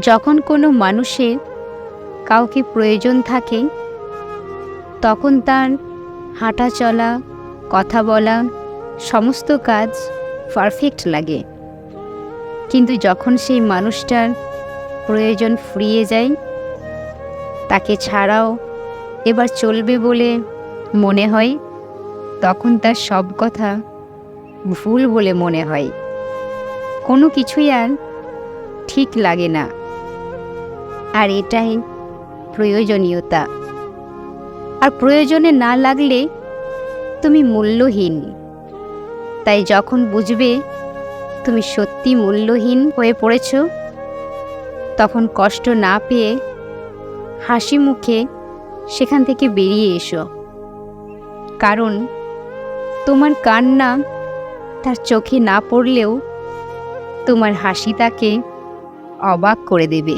যখন কোনো মানুষের কাউকে প্রয়োজন থাকে, তখন তার হাঁটা চলা, কথা বলা, সমস্ত কাজ পারফেক্ট লাগে। কিন্তু যখন সেই মানুষটার প্রয়োজন ফুরিয়ে যায়, তাকে ছাড়াও এবার চলবে বলে মনে হয়, তখন তার সব কথা ভুল বলে মনে হয়। কোনো কিছুই আর ঠিক লাগে না। আর এটাই প্রয়োজনীয়তা। আর প্রয়োজনে না লাগলে তুমি মূল্যহীন। তাই যখন বুঝবে তুমি সত্যি মূল্যহীন হয়ে পড়েছ, তখন কষ্ট না পেয়ে হাসি মুখে সেখান থেকে বেরিয়ে এসো। কারণ তোমার কান্না তার চোখে না পড়লেও তোমার হাসি তাকে অবাক করে দেবে।